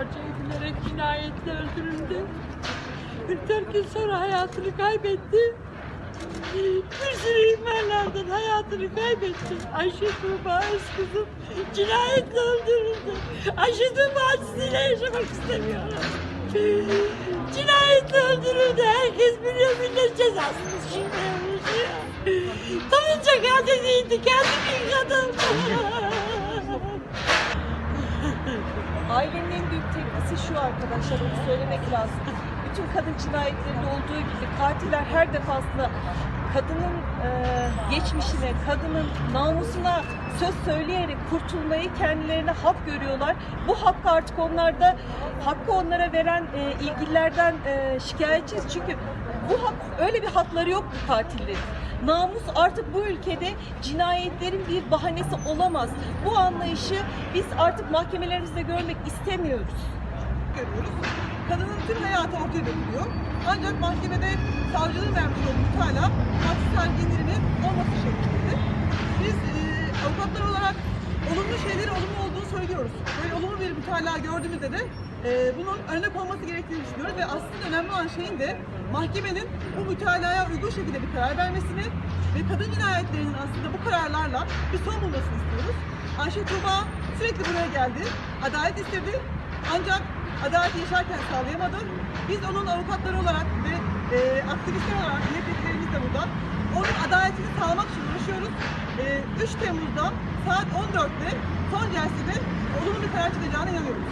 defalarca edilerek cinayetle öldürüldü. 44 gün sonra hayatını kaybetti. Bir sürü ihmallerden hayatını kaybetti. Ayşe Tuğba öz kızım cinayetle öldürüldü. Ayşe Tuğba sizinle yaşamak istemiyorum. Cinayetle öldürüldü. Herkes biliyor millet cezasını şimdi yaşıyor. Tanınca katil değildi. Kendi bir Ailenin en büyük tepkisi şu arkadaşlar, onu söylemek lazım. Bütün kadın cinayetlerinde olduğu gibi katiller her defasında kadının e, geçmişine, kadının namusuna söz söyleyerek kurtulmayı kendilerine hak görüyorlar. Bu hakkı artık onlarda, hakkı onlara veren e, ilgililerden e, şikayetçiyiz. Çünkü bu hak, öyle bir hakları yok bu katillerin. Namus artık bu ülkede cinayetlerin bir bahanesi olamaz. Bu anlayışı biz artık mahkemelerimizde görmek istemiyoruz. görüyoruz. Kadının tüm hayatı ortaya dökülüyor. Ancak mahkemede savcının vermiş olduğu avukatlar olarak olumlu şeyleri olumlu olduğunu söylüyoruz. Böyle olumlu bir mütalaa gördüğümüzde de e, bunun önüne konması gerektiğini düşünüyoruz ve aslında önemli olan şeyin de mahkemenin bu mütalaya uygun şekilde bir karar vermesini ve kadın cinayetlerinin aslında bu kararlarla bir son bulmasını istiyoruz. Ayşe Tuğba sürekli buraya geldi, adalet istedi ancak adaleti yaşarken sağlayamadı. Biz onun avukatları olarak ve e, aktivistler olarak milletvekillerimiz de burada. Onun adaletini sağlamak için uğraşıyoruz. E, 3 Temmuz'da saat 14'te son celsede olumlu bir karar çıkacağına inanıyoruz.